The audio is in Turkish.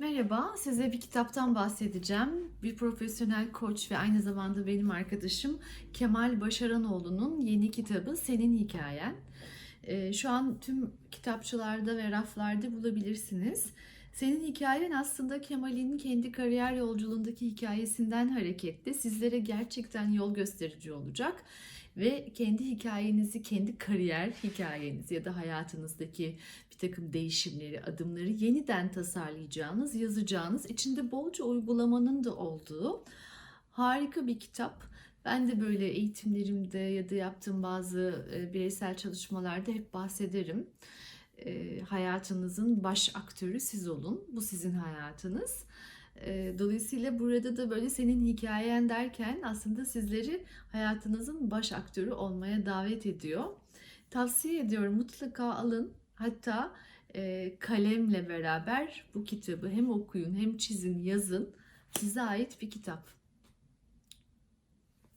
Merhaba, size bir kitaptan bahsedeceğim. Bir profesyonel koç ve aynı zamanda benim arkadaşım Kemal Başaranoğlu'nun yeni kitabı Senin Hikayen. Ee, Şu an tüm kitapçılarda ve raflarda bulabilirsiniz. Senin hikayen aslında Kemal'in kendi kariyer yolculuğundaki hikayesinden hareketle sizlere gerçekten yol gösterici olacak ve kendi hikayenizi, kendi kariyer hikayenizi ya da hayatınızdaki bir takım değişimleri, adımları yeniden tasarlayacağınız, yazacağınız, içinde bolca uygulamanın da olduğu harika bir kitap. Ben de böyle eğitimlerimde ya da yaptığım bazı e, bireysel çalışmalarda hep bahsederim. E, hayatınızın baş aktörü siz olun. Bu sizin hayatınız. E, Dolayısıyla burada da böyle senin hikayen derken aslında sizleri hayatınızın baş aktörü olmaya davet ediyor. Tavsiye ediyorum mutlaka alın. Hatta e, kalemle beraber bu kitabı hem okuyun hem çizin yazın. Size ait bir kitap.